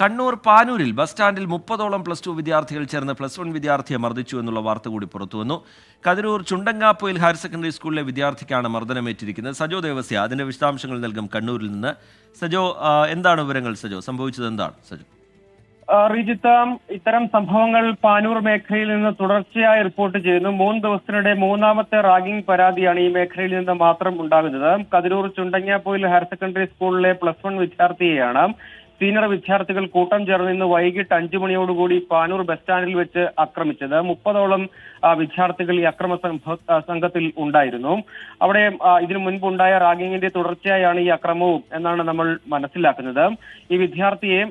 Kannur പാനൂരിൽ bus സ്റ്റാൻഡിൽ മുപ്പതോളം plus two വിദ്യാർത്ഥികൾ ചേർന്ന് പ്ലസ് വൺ വിദ്യാർത്ഥിയെ മർദ്ദിച്ചു എന്നുള്ള വാർത്ത കൂടി പുറത്തുവന്നു കതിരൂർ ചുണ്ടങ്ങാപ്പൊയിൽ ഹയർ സെക്കൻഡറി സ്കൂളിലെ വിദ്യാർത്ഥിക്കാണ് മർദ്ദനമേറ്റിരിക്കുന്നത്. സജോ ദേവസ്യ അതിന്റെ വിശദാംശങ്ങൾ നൽകും കണ്ണൂരിൽ നിന്ന്. സജോ എന്താണ് വിവരങ്ങൾ സജോ? സംഭവിച്ചത് എന്താണ് സജോ? റിജിത്ത് ഇത്തരം സംഭവങ്ങൾ പാനൂർ മേഖലയിൽ നിന്ന് തുടർച്ചയായി റിപ്പോർട്ട് ചെയ്യുന്നു. മൂന്ന് ദിവസത്തിനിടെ മൂന്നാമത്തെ റാഗിംഗ് പരാതിയാണ് ഈ മേഖലയിൽ നിന്ന് മാത്രം ഉണ്ടാകുന്നത്. കതിരൂർ ചുണ്ടങ്ങാപ്പൊയിൽ ഹയർ സെക്കൻഡറി സ്കൂളിലെ പ്ലസ് വൺ വിദ്യാർത്ഥിയെയാണ് സീനിയർ വിദ്യാർത്ഥികൾ കൂട്ടം ചേർന്ന് ഇന്ന് വൈകിട്ട് അഞ്ചു മണിയോടുകൂടി പാനൂർ ബസ് സ്റ്റാൻഡിൽ വെച്ച് ആക്രമിച്ചത്. മുപ്പതോളം വിദ്യാർത്ഥികൾ ഈ അക്രമ സംഘത്തിൽ ഉണ്ടായിരുന്നു. അവിടെ ഇതിനു മുൻപുണ്ടായ റാഗിങ്ങിന്റെ തുടർച്ചയായാണ് ഈ അക്രമവും എന്നാണ് നമ്മൾ മനസ്സിലാക്കുന്നത്. ഈ വിദ്യാർത്ഥിയെ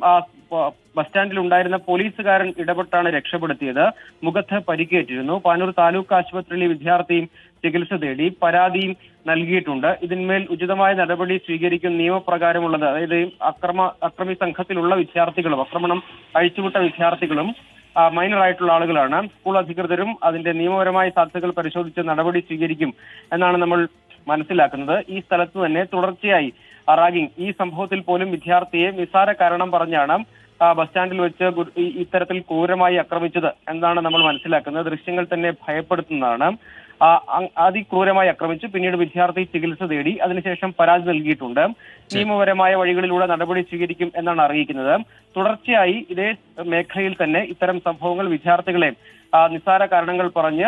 ബസ് സ്റ്റാൻഡിൽ ഉണ്ടായിരുന്ന പോലീസുകാരൻ ഇടപെട്ടാണ് രക്ഷപ്പെടുത്തിയത്. മുഖത്ത് പരിക്കേറ്റിരുന്നു. പാനൂർ താലൂക്ക് ആശുപത്രിയിലെ വിദ്യാർത്ഥിയും ചികിത്സ തേടി പരാതിയും നൽകിയിട്ടുണ്ട്. ഇതിന്മേൽ ഉചിതമായ നടപടി സ്വീകരിക്കും നിയമപ്രകാരമുള്ളത് അതായത് അക്രമ അക്രമി സംഘത്തിലുള്ള വിദ്യാർത്ഥികളും ആക്രമണം അഴിച്ചുവിട്ട വിദ്യാർത്ഥികളും മൈനർ ആയിട്ടുള്ള ആളുകളാണ്. സ്കൂൾ അധികൃതരും അതിന്റെ നിയമപരമായ സാധ്യതകൾ പരിശോധിച്ച് നടപടി സ്വീകരിക്കും എന്നാണ് നമ്മൾ മനസ്സിലാക്കുന്നത്. ഈ സ്ഥലത്ത് തന്നെ തുടർച്ചയായി റാഗിംഗ് ഈ സംഭവത്തിൽ പോലും വിദ്യാർത്ഥിയെ നിസ്സാര കാരണം പറഞ്ഞാണ് ബസ് സ്റ്റാൻഡിൽ വെച്ച് ഇത്തരത്തിൽ ക്രൂരമായി ആക്രമിച്ചത് എന്നാണ് നമ്മൾ മനസ്സിലാക്കുന്നത്. ദൃശ്യങ്ങൾ തന്നെ ഭയപ്പെടുത്തുന്നതാണ്. അതിക്രൂരമായി ആക്രമിച്ചു. പിന്നീട് വിദ്യാർത്ഥി ചികിത്സ തേടി. അതിനുശേഷം പരാതി നൽകിയിട്ടുണ്ട്. നിയമപരമായ വഴികളിലൂടെ നടപടി സ്വീകരിക്കും എന്നാണ് അറിയിക്കുന്നത്. തുടർച്ചയായി ഇതേ മേഖലയിൽ തന്നെ ഇത്തരം സംഭവങ്ങൾ വിദ്യാർത്ഥികളെ നിസ്സാര കാരണങ്ങൾ പറഞ്ഞ്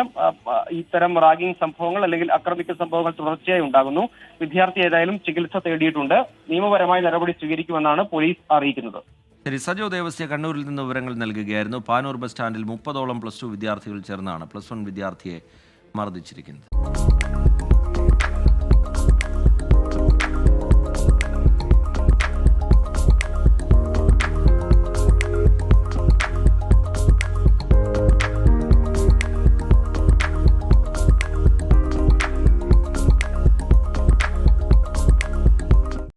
ഇത്തരം റാഗിംഗ് സംഭവങ്ങൾ അല്ലെങ്കിൽ ആക്രമിക്കൽ സംഭവങ്ങൾ തുടർച്ചയായി ഉണ്ടാകുന്നു. വിദ്യാർത്ഥി ഏതായാലും ചികിത്സ തേടിയിട്ടുണ്ട്. നിയമപരമായ നടപടി സ്വീകരിക്കുമെന്നാണ് പോലീസ് അറിയിക്കുന്നത്. ശരി സജോ ദേവസ്യ കണ്ണൂരിൽ നിന്ന് വിവരങ്ങൾ നൽകുകയായിരുന്നു. പാനൂർ ബസ് സ്റ്റാൻഡിൽ മുപ്പതോളം പ്ലസ് ടു വിദ്യാർത്ഥികൾ ചേർന്നാണ്. പ്ലസ് വൺ വിദ്യാർത്ഥിയെ മർദ്ദിച്ചിരിക്കുന്നത്.